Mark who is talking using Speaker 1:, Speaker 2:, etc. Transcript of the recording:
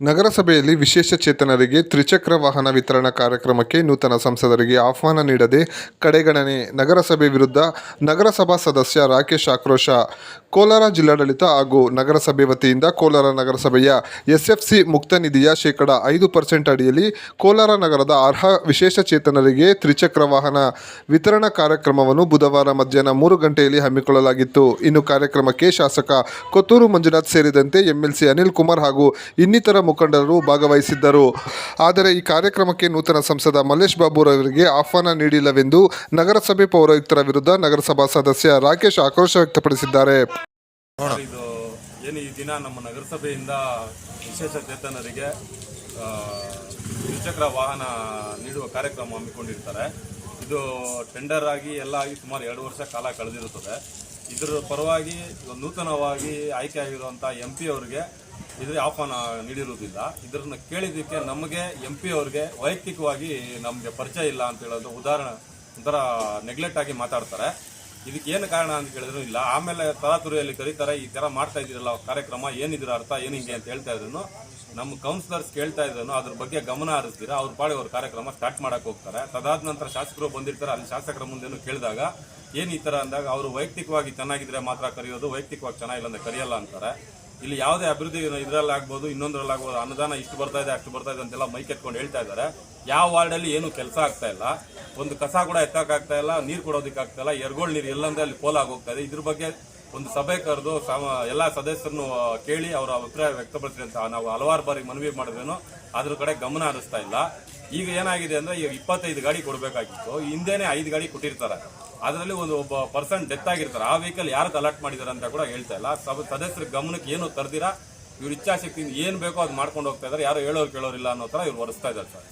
Speaker 1: ನಗರಸಭೆಯಲ್ಲಿ ವಿಶೇಷ ಚೇತನರಿಗೆ ತ್ರಿಚಕ್ರ ವಾಹನ ವಿತರಣಾ ಕಾರ್ಯಕ್ರಮಕ್ಕೆ ನೂತನ ಸಂಸದರಿಗೆ ಆಹ್ವಾನ ನೀಡದೆ ಕಡೆಗಣನೆ. ನಗರಸಭೆ ವಿರುದ್ಧ ನಗರಸಭಾ ಸದಸ್ಯ ರಾಕೇಶ್ ಆಕ್ರೋಶ. ಕೋಲಾರ ಜಿಲ್ಲಾಡಳಿತ ಹಾಗೂ ನಗರಸಭೆ ವತಿಯಿಂದ ಕೋಲಾರ ನಗರಸಭೆಯ ಎಸ್ಎಫ್ಸಿ ಮುಕ್ತ ನಿಧಿಯ ಶೇಕಡ ಐದು ಪರ್ಸೆಂಟ್ ಅಡಿಯಲ್ಲಿ ಕೋಲಾರ ನಗರದ ಅರ್ಹ ವಿಶೇಷ ಚೇತನರಿಗೆ ತ್ರಿಚಕ್ರ ವಾಹನ ವಿತರಣಾ ಕಾರ್ಯಕ್ರಮವನ್ನು ಬುಧವಾರ ಮಧ್ಯಾಹ್ನ ಮೂರು ಗಂಟೆಯಲ್ಲಿ ಹಮ್ಮಿಕೊಳ್ಳಲಾಗಿತ್ತು. ಇನ್ನು ಕಾರ್ಯಕ್ರಮಕ್ಕೆ ಶಾಸಕ ಕೊತ್ತೂರು ಮಂಜುನಾಥ್ ಸೇರಿದಂತೆ ಎಂಎಲ್ಸಿ ಅನಿಲ್ ಕುಮಾರ್ ಹಾಗೂ ಇನ್ನಿತರ ಮುಖಂಡರು ಭಾಗವಹಿಸಿದ್ದರು. ಆದರೆ ಈ ಕಾರ್ಯಕ್ರಮಕ್ಕೆ ನೂತನ ಸಂಸದ ಮಲ್ಲೇಶ್ ಬಾಬುರವರಿಗೆ ಆಹ್ವಾನ ನೀಡಿಲ್ಲವೆಂದು ನಗರಸಭೆ ಪೌರಾಯುಕ್ತರ ವಿರುದ್ಧ ನಗರಸಭಾ ಸದಸ್ಯ ರಾಕೇಶ್ ಆಕ್ರೋಶ ವ್ಯಕ್ತಪಡಿಸಿದ್ದಾರೆ.
Speaker 2: ಏನು ಈ ದಿನ ನಮ್ಮ ನಗರಸಭೆಯಿಂದ ವಿಶೇಷ ಚೇತನರಿಗೆ ದ್ವಿಚಕ್ರ ವಾಹನ ನೀಡುವ ಕಾರ್ಯಕ್ರಮ ಹಮ್ಮಿಕೊಂಡಿರ್ತಾರೆ. ಇದು ಟೆಂಡರ್ ಆಗಿ ಎಲ್ಲ ಆಗಿ ಸುಮಾರು ಎರಡು ವರ್ಷ ಕಾಲ ಕಳೆದಿರುತ್ತದೆ. ಇದರ ಪರವಾಗಿ ನೂತನವಾಗಿ ಆಯ್ಕೆ ಆಗಿರುವಂಥ ಎಂ ಪಿ ಅವರಿಗೆ ಇದ್ರ ಆಹ್ವಾನ ನೀಡಿರುವುದಿಲ್ಲ. ಇದ್ರನ್ನ ಕೇಳಿದ್ದಕ್ಕೆ ನಮಗೆ ಎಂ ಪಿ ಅವ್ರಿಗೆ ವೈಯಕ್ತಿಕವಾಗಿ ನಮಗೆ ಪರಿಚಯ ಇಲ್ಲ ಅಂತ ಹೇಳೋದು ಉದಾಹರಣೆ, ಒಂಥರ ನೆಗ್ಲೆಕ್ಟ್ ಆಗಿ ಮಾತಾಡ್ತಾರೆ. ಇದಕ್ಕೆ ಏನು ಕಾರಣ ಅಂತ ಕೇಳಿದ್ರು ಇಲ್ಲ. ಆಮೇಲೆ ತರಾತುರಿಯಲ್ಲಿ ಕರೀತಾರೆ, ಈ ತರ ಮಾಡ್ತಾ ಇದ್ದೀರಲ್ಲ, ಕಾರ್ಯಕ್ರಮ ಏನಿದ್ರ ಅರ್ಥ ಏನಿದೆ ಅಂತ ಹೇಳ್ತಾ ಇದ್ರು ನಮ್ಮ ಕೌನ್ಸಿಲರ್ಸ್ ಕೇಳ್ತಾ ಇದ್ರು ಅದ್ರ ಬಗ್ಗೆ ಗಮನ ಹರಿಸ್ತೀರಾ? ಅವ್ರ ಪಾಡಿ ಅವ್ರ ಕಾರ್ಯಕ್ರಮ ಸ್ಟಾರ್ಟ್ ಮಾಡಕ್ಕೆ ಹೋಗ್ತಾರೆ. ತದಾದ ನಂತರ ಶಾಸಕರು ಬಂದಿರ್ತಾರೆ, ಅಲ್ಲಿ ಶಾಸಕರ ಮುಂದೆನೂ ಕೇಳಿದಾಗ, ಏನು ಈ ತರ ಅಂದಾಗ, ಅವರು ವೈಯಕ್ತಿಕವಾಗಿ ಚೆನ್ನಾಗಿದ್ರೆ ಮಾತ್ರ ಕರೆಯೋದು, ವೈಯಕ್ತಿಕವಾಗಿ ಚೆನ್ನಾಗಿಲ್ಲ ಅಂತ ಕರೆಯಲ್ಲ ಅಂತಾರೆ. ಇಲ್ಲಿ ಯಾವುದೇ ಅಭಿವೃದ್ಧಿ ಇದರಲ್ಲಿ ಆಗ್ಬೋದು, ಇನ್ನೊಂದರಲ್ಲಿ ಆಗ್ಬೋದು, ಅನುದಾನ ಇಷ್ಟು ಬರ್ತಾ ಇದೆ, ಅಷ್ಟು ಬರ್ತಾ ಇದೆ ಅಂತೆಲ್ಲ ಮೈ ಕೆತ್ಕೊಂಡು ಹೇಳ್ತಾ ಇದ್ದಾರೆ. ಯಾವ ವಾರ್ಡಲ್ಲಿ ಏನು ಕೆಲಸ ಆಗ್ತಾ ಇಲ್ಲ, ಒಂದು ಕಸ ಕೂಡ ಎತ್ತಕ್ಕಾಗ್ತಾ ಇಲ್ಲ, ನೀರು ಕೊಡೋದಕ್ಕೆ ಆಗ್ತಾ ಇಲ್ಲ, ಎರ್ಗೋಳ್ ನೀರು ಎಲ್ಲಂದ್ರೆ ಅಲ್ಲಿ ಪೋಲಾಗಿ ಇದೆ. ಇದ್ರ ಬಗ್ಗೆ ಒಂದು ಸಭೆ ಕರೆದು ಎಲ್ಲ ಸದಸ್ಯರನ್ನು ಕೇಳಿ ಅವರ ಅಭಿಪ್ರಾಯ ವ್ಯಕ್ತಪಡಿಸಿ ಅಂತ ನಾವು ಹಲವಾರು ಬಾರಿ ಮನವಿ ಮಾಡಿದ್ರೇನು ಅದ್ರ ಕಡೆ ಗಮನ ಹರಿಸ್ತಾ ಇಲ್ಲ. ಈಗ ಏನಾಗಿದೆ ಅಂದ್ರೆ, ಈಗ ಇಪ್ಪತ್ತೈದು ಗಾಡಿ ಕೊಡಬೇಕಾಗಿತ್ತು. ಹಿಂದೆನೆ ಐದು ಗಾಡಿ ಕೊಟ್ಟಿರ್ತಾರೆ. ಅದರಲ್ಲಿ ಒಂದು ಒಬ್ಬ ಪರ್ಸನ್ ಡೆತ್ ಆಗಿರ್ತಾರೆ. ಆ ವೆಹಿಕಲ್ ಯಾರು ಅಲರ್ಟ್ ಮಾಡಿದ್ದಾರೆ ಅಂತ ಕೂಡ ಹೇಳ್ತಾ ಇಲ್ಲ. ಸಬ್, ಸದಸ್ಯರ ಗಮನಕ್ಕೆ ಏನು ತರ್ದಿರಾ? ಇವ್ರ ಇಚ್ಛಾಶಕ್ತಿಯಿಂದ ಏನು ಬೇಕೋ ಅದು ಮಾಡ್ಕೊಂಡು ಹೋಗ್ತಾ ಇದ್ದಾರೆ ಯಾರು ಹೇಳೋರು ಕೇಳೋರಿಲ್ಲ ಅನ್ನೋ ಥರ ಇವ್ರು ಒರೆಸ್ತಾ ಇದ್ದಾರೆ ಸರ್.